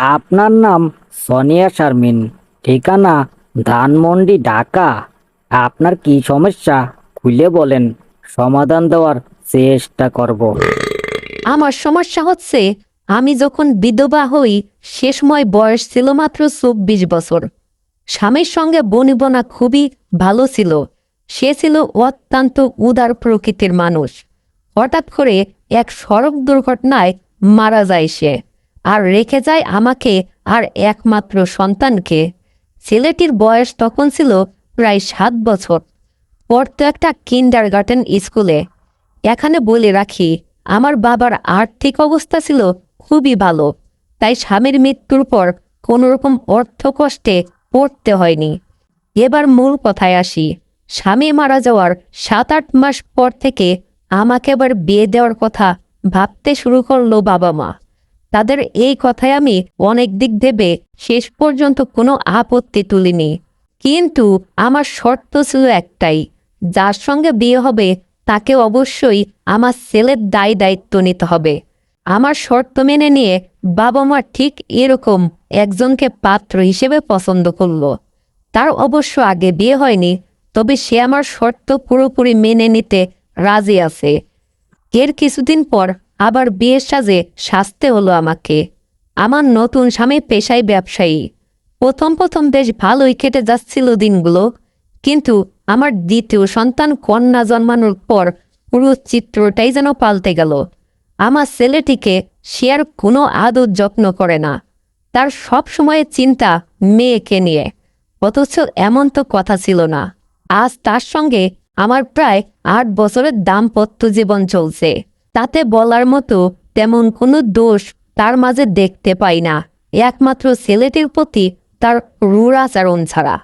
আপনার নাম সোনিয়া শারমিন, ঠিকানা ধানমন্ডি, ঢাকা। আপনার কি সমস্যা খুলে বলেন, সমাধান দেওয়ার চেষ্টা করব। আমার সমস্যা হচ্ছে, আমি যখন বিধবা হই, সে সময় বয়স ছিল মাত্র চব্বিশ বছর। স্বামীর সঙ্গে বনিবনা খুবই ভালো ছিল। সে ছিল অত্যন্ত উদার প্রকৃতির মানুষ। হঠাৎ করে এক সড়ক দুর্ঘটনায় মারা যায় সে। আর রেখে যায় আমাকে আর একমাত্র সন্তানকে। ছেলেটির বয়স তখন ছিল প্রায় সাত বছর। পড়তো একটা কিন্ডার গার্ডেন স্কুলে। এখানে বলে রাখি, আমার বাবার আর্থিক অবস্থা ছিল খুবই ভালো, তাই স্বামীর মৃত্যুর পর কোনোরকম অর্থ কষ্টে পড়তে হয়নি। এবার মূল কথায় আসি, স্বামী মারা যাওয়ার সাত আট মাস পর থেকে আমাকে আবার বিয়ে দেওয়ার কথা ভাবতে শুরু করল বাবা মা। তাদের এই কথায় আমি অনেক দিক ভেবে শেষ পর্যন্ত কোনো আপত্তি তুলিনি। কিন্তু আমার শর্ত ছিল একটাই, যার সঙ্গে বিয়ে হবে তাকে অবশ্যই আমার ছেলের দায় দায়িত্ব নিতে হবে। আমার শর্ত মেনে নিয়ে বাবা মা ঠিক এরকম একজনকে পাত্র হিসেবে পছন্দ করল। তার অবশ্য আগে বিয়ে হয়নি, তবে সে আমার শর্ত পুরোপুরি মেনে নিতে রাজি আছে। এর কিছুদিন পর আবার বিয়ের সাজে সাজতে হলো আমাকে। আমার নতুন স্বামী পেশায় ব্যবসায়ী। প্রথম প্রথম বেশ ভালোই কেটে যাচ্ছিল দিনগুলো, কিন্তু আমার দ্বিতীয় সন্তান কন্যা জন্মানোর পর পুরো চিত্রটাই যেন পাল্টে গেল। আমার ছেলেটিকে সে আর কোনো আদর যত্ন করে না। তার সব সময় চিন্তা মেয়েকে নিয়ে, অথচ এমন তো কথা ছিল না। আজ তার সঙ্গে আমার প্রায় আট বছরের দাম্পত্য জীবন চলছে। তাতে বলার মতো তেমন কোনো দোষ তার মাঝে দেখতে পাই না। একমাত্র ছেলেটির প্রতি তার রূঢ় আচরণ ছাড়া।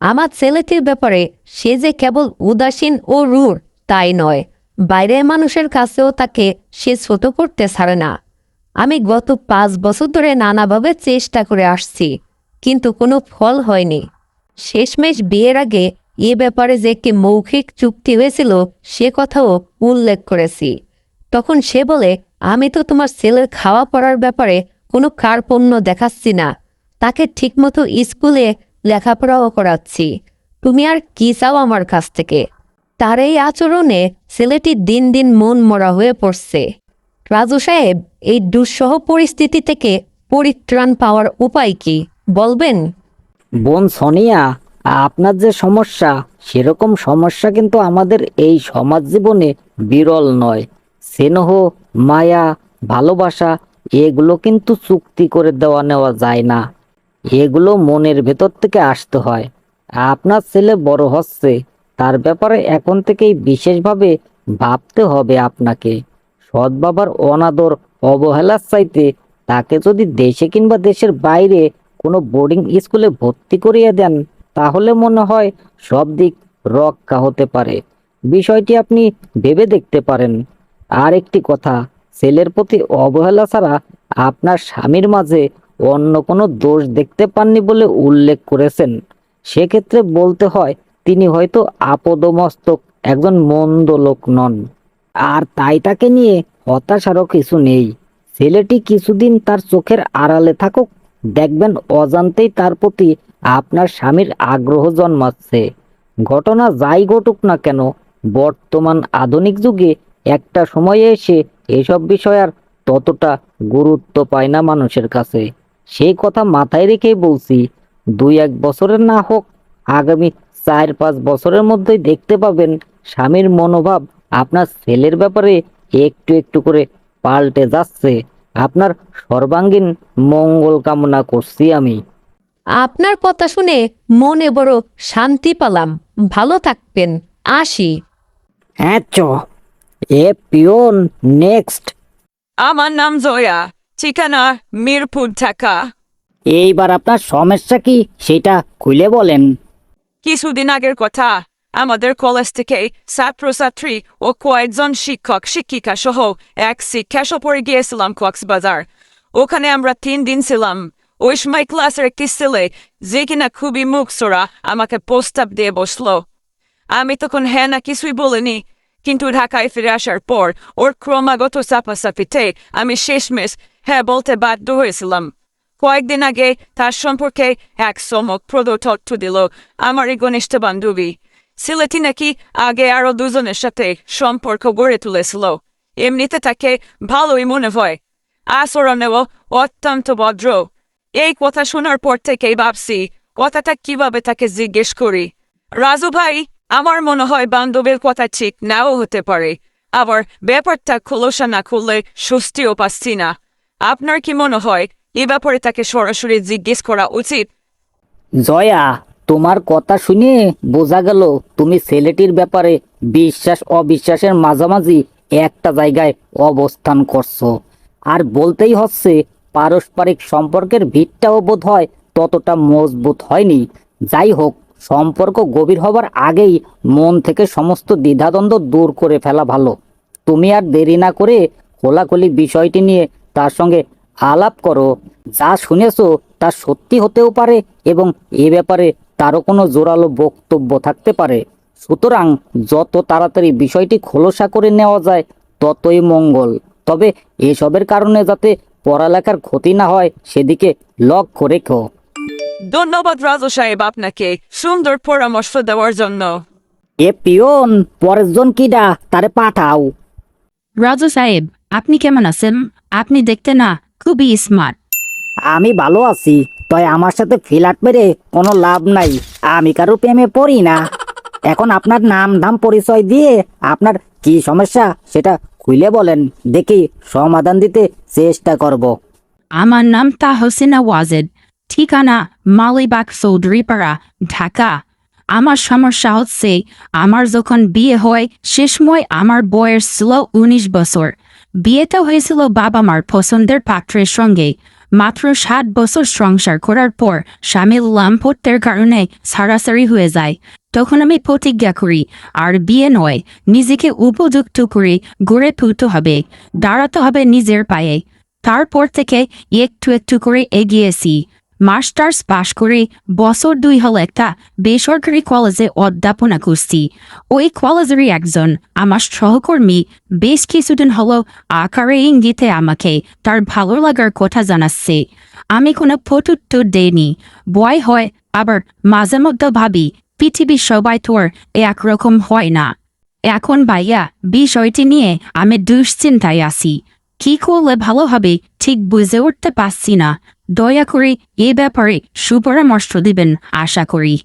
আমার ছেলেটির ব্যাপারে সে যে কেবল উদাসীন ও রূঢ়, তাই নয়। বাইরের মানুষের কাছেও তাকে সে ছোট করতে ছাড়ে না। আমি গত পাঁচ বছর ধরে নানাভাবে চেষ্টা করে আসছি, কিন্তু কোনো ফল হয়নি। শেষমেশ বিয়ের আগে এ ব্যাপারে যে একটি মৌখিক চুক্তি হয়েছিল, সে কথাও উল্লেখ করেছি। তখন সে বলে, আমি তো তোমার ছেলের খাওয়া পড়ার ব্যাপারে কোনো কার্পণ্য দেখাচ্ছি না। তাকে ঠিকমতো স্কুলে লেখাপড়াও করাচ্ছি। তুমি আর কি চাও আমার কাছ থেকে? তার এই আচরণে ছেলেটি দিন দিন মন মরা হয়ে পড়ছে। রাজু সাহেব, এই দুঃসহ পরিস্থিতি থেকে পরিত্রাণ পাওয়ার উপায় কি, বলবেন? বোন সোনিয়া, আপনার যে সমস্যা, সেরকম সমস্যা কিন্তু আমাদের এই সমাজ জীবনে বিরল নয়। স্নেহ, মায়া, ভালোবাসা, এগুলো কিন্তু চুক্তি করে দেওয়া নেওয়া যায় না। এগুলো মনের ভেতর থেকে আসতে হয়। আপনার ছেলে বড় হচ্ছে, তার ব্যাপারে এখন থেকেই বিশেষভাবে ভাবতে হবে আপনাকে। সৎ বাবার অনাদর, অবহেলার চাইতে তাকে যদি দেশে কিংবা দেশের বাইরে কোনো বোর্ডিং স্কুলে ভর্তি করিয়ে দেন, তাহলে মনে হয় সব দিক রক্ষা হতে পারে। বিষয়টি আপনি ভেবে দেখতে পারেন। আর একটি কথা, ছেলের প্রতি অবহেলা ছাড়া আপনার স্বামীর মাঝে অন্য কোনো দোষ দেখতে পাননি বলে উল্লেখ করেছেন। সেক্ষেত্রে বলতে হয়, তিনি হয়তো আপদমস্তক, একজন মন্দ লোক নন। আর তাই তাকে নিয়ে হতাশারও কিছু নেই। ছেলেটি কিছুদিন তার চোখের আড়ালে থাকুক, দেখবেন অজান্তেই তার প্রতি আপনার স্বামীর আগ্রহ জন্মাচ্ছে। ঘটনা যাই ঘটুক না কেন, বর্তমান আধুনিক যুগে একটা সময়ে এসে এসব বিষয় আর ততটা গুরুত্ব পায় না মানুষের কাছে। সেই কথা মাথায় রেখেই বলছি দুই এক বছরের না হোক আগামী চার পাঁচ বছরের মধ্যেই দেখতে পাবেন স্বামীর মনোভাব আপনার ছেলের ব্যাপারে একটু একটু করে পাল্টে যাচ্ছে। আপনার সর্বাঙ্গীন মঙ্গল কামনা করছি আমি। আপনার কথা শুনে মনে বড় শান্তি পেলাম। ভালো থাকবেন। আসি। হ্যাঁ চ। A peon next. আমার নাম জয়া ঠিকানা মিরপুর ঢাকা। এইবার আপনার সমস্যা কি সেটা খুলে বলেন। কিছুদিন আগের কথা আমাদের কলেজ থেকে ছাত্রছাত্রী ও কয়েকজন শিক্ষক শিক্ষিকা সহ এক শিক্ষা সফরে গিয়েছিলাম কক্সবাজার। ওখানে আমরা তিন দিন ছিলাম। ওই সময় ক্লাসের একটি ছেলে যে কিনা খুবই মুখ সোরা আমাকে প্রস্তাব দিয়ে বসল। আমি তখন হ্যাঁ না কিছুই বলিনি কিন্তু ঢাকায় ফিরে আসার পর ওর ক্রমাগত চাপাচাপিতে আমি শেষমেশ হ্যাঁ বলতে বাধ্য হয়েছিলাম। কয়েকদিন আগে তার সম্পর্কে এক চমকপ্রদ তথ্য দিল আমার এই ঘনিষ্ঠ বান্ধবী। সিলেটি নাকি আগে আরও দুজনের সাথে সম্পর্ক গড়ে তুলেছিল। এমনিতে তাকে ভালোই মনে হয়। আচরণেও অত্যন্ত ভদ্র। এই কথা শোনার পর থেকেই ভাবছি, কথাটা কীভাবে তাকে জিজ্ঞেস করি? রাজু ভাই আমার মনে হয় বান্ধবের কথা ঠিক নাও হতে পারে। আবার ব্যাপারটা খোলসা না খুললে স্বস্তিও পাচ্ছি না। আপনার কি মনে হয় এ ব্যাপারে তাকে সরাসরি জিজ্ঞেস করা উচিত? জয়া, তোমার কথা শুনে বোঝা গেল তুমি ছেলেটির ব্যাপারে বিশ্বাস অবিশ্বাসের মাঝামাঝি একটা জায়গায় অবস্থান করছ। আর বলতেই হচ্ছে, পারস্পরিক সম্পর্কের ভিতটাও বোধ হয় ততটা মজবুত হয়নি। যাই হোক সম্পর্ক গভীর হবার আগেই মন থেকে সমস্ত দ্বিধাদ্বন্দ্ব দূর করে ফেলা ভালো। তুমি আর দেরি না করে খোলাখুলি বিষয়টি নিয়ে তার সঙ্গে আলাপ করো। যা শুনেছো তা সত্যি হতেও পারে এবং এ ব্যাপারে তারও কোনো জোরালো বক্তব্য থাকতে পারে। সুতরাং যত তাড়াতাড়ি বিষয়টি খোলসা করে নেওয়া যায়, ততই মঙ্গল। তবে এসবের কারণে যাতে পড়ালেখার ক্ষতি না হয়, সেদিকে লক্ষ্য রেখো। ধন্যবাদ রাজু সাহেব আপনাকে। সুন্দর পরামর্শ দেওয়ার জন্য। এ পিয়ন পরের জন কিডা তারে পাঠাও। রাজু সাহেব আপনি কেমন আছেন? আপনি দেখতে না খুবই স্মার্ট আমি ভালো আছি তয় আমার সাথে ফিলাট মেরে কোনো লাভ নাই আমি কারও প্রেমে পড়ি না। এখন আপনার নাম ধাম পরিচয় দিয়ে আপনার কি সমস্যা সেটা খুলে বলেন দেখি সমাধান দিতে চেষ্টা করব। আমার নাম তাহসিনা ওয়াজেদ। ঠিকানা মালিবাগ চৌধুরীপাড়া ঢাকা আমার সমস্যা হচ্ছে আমার যখন বিয়ে হয় সে সময় আমার বয়স ছিল উনিশ বছর বিয়েটা হয়েছিল বাবা মার পছন্দের পাত্রের সঙ্গে মাত্র সাত বছর সংসার করার পর স্বামীর লাম্পত্যের কারণে সারাসারি হয়ে যায় তখন আমি প্রতিজ্ঞা করি আর বিয়ে নয় নিজেকে উপযুক্ত করে গড়ে তুলতে হবে দাঁড়াতে হবে নিজের পায়ে তারপর থেকে একটু একটু করে এগিয়েছি মাস্টার্স পাশ করে বছর দুই হল একটা বেসরকারি কলেজে অধ্যাপনা করছি। ওই কলেজেরই একজন আমার সহকর্মী বেশ কিছুদিন হলো আকারে ইঙ্গিতে আমাকে তার ভালো লাগার কথা জানাচ্ছে। আমি কোনো ফটুত্তর দেইনি। বয় হয়, আবার মাঝে মধ্যে ভাবি, পৃথিবীর সবাই তোর একরকম হয় না। এখন ভাইয়া, বিষয়টি নিয়ে আমি দুশ্চিন্তায় আছি। কি করলে ভালো হবে ঠিক বুঝে উঠতে পারছি না। দয়া করে এ ব্যাপারে সুপরামর্শ দিবেন, আশা করি।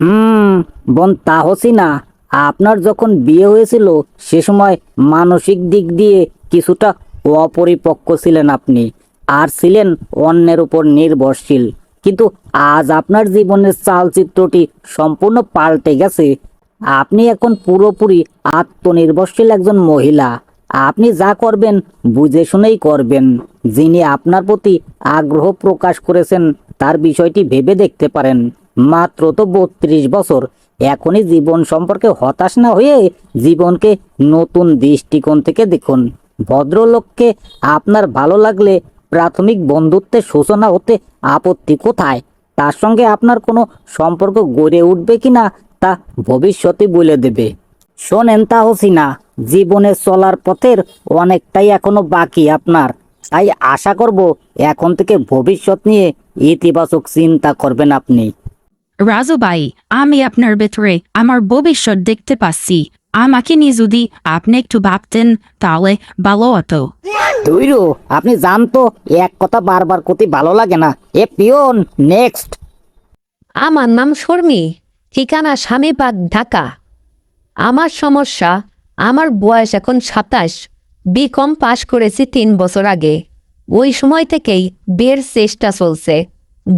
হুম, বোন তাহসিনা আপনার যখন বিয়ে হয়েছিল, সে সময় মানসিক দিক দিয়ে কিছুটা অপরিপক্ক ছিলেন আপনি, আর ছিলেন অন্যের উপর নির্ভরশীল। কিন্তু আজ আপনার জীবনের চালচিত্রটি সম্পূর্ণ পাল্টে গেছে। আপনি এখন পুরোপুরি আত্মনির্ভরশীল একজন মহিলা। আপনি যা করবেন, বুঝে শুনেই করবেন। যিনি আপনার প্রতি আগ্রহ প্রকাশ করেছেন, তার বিষয়টি ভেবে দেখতে পারেন। মাত্র তো বত্রিশ বছর, এখনই জীবন সম্পর্কে হতাশ না হয়ে জীবনকে নতুন দৃষ্টিকোণ থেকে দেখুন। ভদ্রলোককে আপনার ভালো লাগলে প্রাথমিক বন্ধুত্বের সূচনা হতে আপত্তি কোথায়? তার সঙ্গে আপনার কোনো সম্পর্ক গড়ে উঠবে কিনা, তা ভবিষ্যতে বলে দেবে। শোনেন তাহসিনা জীবনে চলার পথের অনেকটাই এখনও বাকি আপনার। তাই আশা করব এখন থেকে ভবিষ্যৎ নিয়ে ইতিবাচক চিন্তা করবেন আপনি। রাজু ভাই আমি আপনার ভেতরে আমার ভবিষ্যৎ দেখতে পাচ্ছি। আমাকে নিয়ে যদি আপনি একটু ভাবতেন তাহলে ভালো হতো। তৈরু আপনি জানতো এক কথা বারবার করতে ভালো লাগে না। A peon next. আমার নাম শর্মি ঠিকানা স্বামীবাগ ঢাকা। আমার সমস্যা, আমার বয়স এখন সাতাশ বিকম পাশ করেছি তিন বছর আগে। ওই সময় থেকেই বের চেষ্টা চলছে।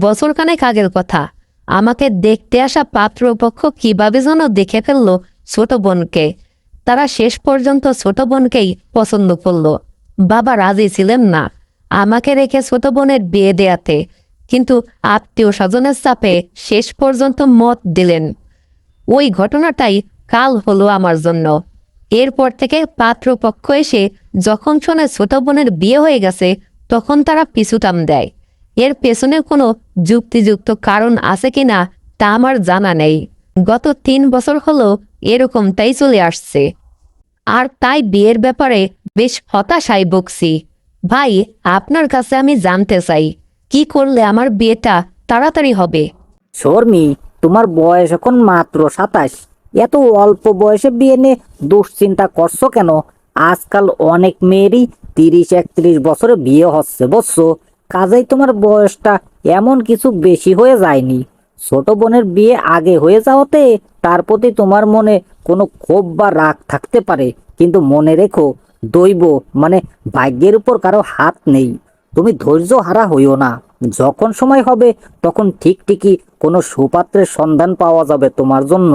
বছরখানেক আগের কথা। আমাকে দেখতে আসা পাত্রপক্ষ কীভাবে যেন দেখে ফেলল ছোট বোনকে। তারা শেষ পর্যন্ত ছোট বোনকেই পছন্দ করল। বাবা রাজি ছিলেন না আমাকে রেখে ছোট বোনের বিয়ে দেয়াতে। কিন্তু আত্মীয় স্বজনের চাপে শেষ পর্যন্ত মত দিলেন। ওই ঘটনাটাই কাল হলো আমার জন্য। এরপর থেকে পাত্রপক্ষ এসে যখন শোনে ছোট বোনের বিয়ে হয়ে গেছে, তখন তারা পিছুটাম দেয়। এর পেছনে কোনো যুক্তিযুক্ত কারণ আছে কিনা তা আমার জানা নেই। গত তিন বছর হলো এরকমটাই চলে আসছে। আর তাই বিয়ের ব্যাপারে বেশ হতাশায় বকছি ভাই, আপনার কাছে আমি জানতে চাই, কি করলে আমার বিয়েটা তাড়াতাড়ি হবে? শর্মি, তোমার বয়স এখন মাত্র সাতাশ। এত অল্প বয়সে বিয়ে নিয়ে দুশ্চিন্তা করছ কেন? আজকাল অনেক মেয়েরই তিরিশ একত্রিশ বছরে বিয়ে হচ্ছে, বুঝছ? কাজেই তোমার বয়সটা এমন কিছু বেশি হয়ে যায়নি। ছোট বোনের বিয়ে আগে হয়ে যাওয়াতে তার প্রতি তোমার মনে কোনো ক্ষোভ বা রাগ থাকতে পারে। কিন্তু মনে রেখো, দৈব মানে ভাগ্যের উপর কারও হাত নেই। তুমি ধৈর্য হারা হইও না। যখন সময় হবে, তখন ঠিক ঠিকই কোনো সুপাত্রের সন্ধান পাওয়া যাবে তোমার জন্য।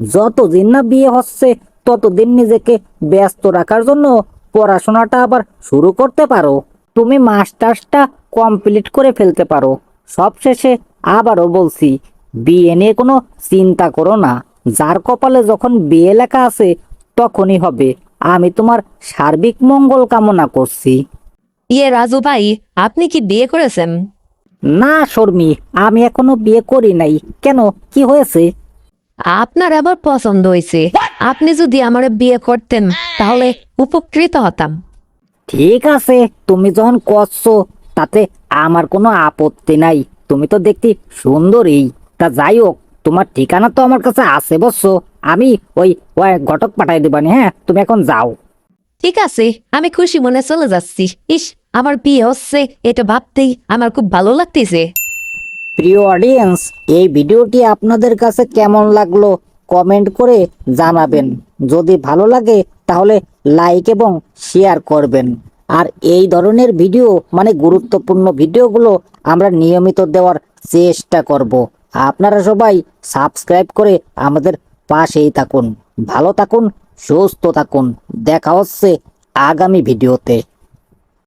যতদিন না বিয়ে হচ্ছে ততদিন নিজেকে ব্যস্ত রাখার জন্য পড়াশোনাটা আবার শুরু করতে পারো। তুমি মাস্টার্সটা কমপ্লিট করে ফেলতে পারো। সবশেষে আবারও বলছি বিয়ে নিয়ে কোনো চিন্তা করো না। যার কপালে যখন বিয়ে লেখা আছে তখনই হবে। আমি তোমার সার্বিক মঙ্গল কামনা করছি। ইয়ে রাজু ভাই আপনি কি বিয়ে করেছেন? না শর্মি আমি এখনও বিয়ে করি নাই। কেন? কি হয়েছে? আপনার আবার পছন্দ হয়েছে আপনি যদি আমার বিয়ে করতেন তাহলে উপকৃত হতাম। ঠিক আছে তুমি যখন করছ তাতে আমার কোনো আপত্তি নাই। তুমি তো দেখতে সুন্দরী। তা যাই হোক তোমার ঠিকানা তো আমার কাছে আছে বসছো আমি ওই ওই ঘটক পাঠাই দেবানি হ্যাঁ? তুমি এখন যাও। ঠিক আছে আমি খুশি মনে চলে যাচ্ছি। ইস আমার বিয়ে হচ্ছে এটা ভাবতেই আমার খুব ভালো লাগতেছে। প্রিয় অডিয়েন্স এই ভিডিওটি আপনাদের কাছে কেমন লাগল কমেন্ট করে জানাবেন। যদি ভালো লাগে, তাহলে লাইক এবং শেয়ার করবেন। আর এই ধরনের ভিডিও মানে গুরুত্বপূর্ণ ভিডিওগুলো আমরা নিয়মিত দেওয়ার চেষ্টা করব। আপনারা সবাই সাবস্ক্রাইব করে আমাদের পাশেই থাকুন। ভালো থাকুন, সুস্থ থাকুন। দেখা হচ্ছে আগামী ভিডিওতে।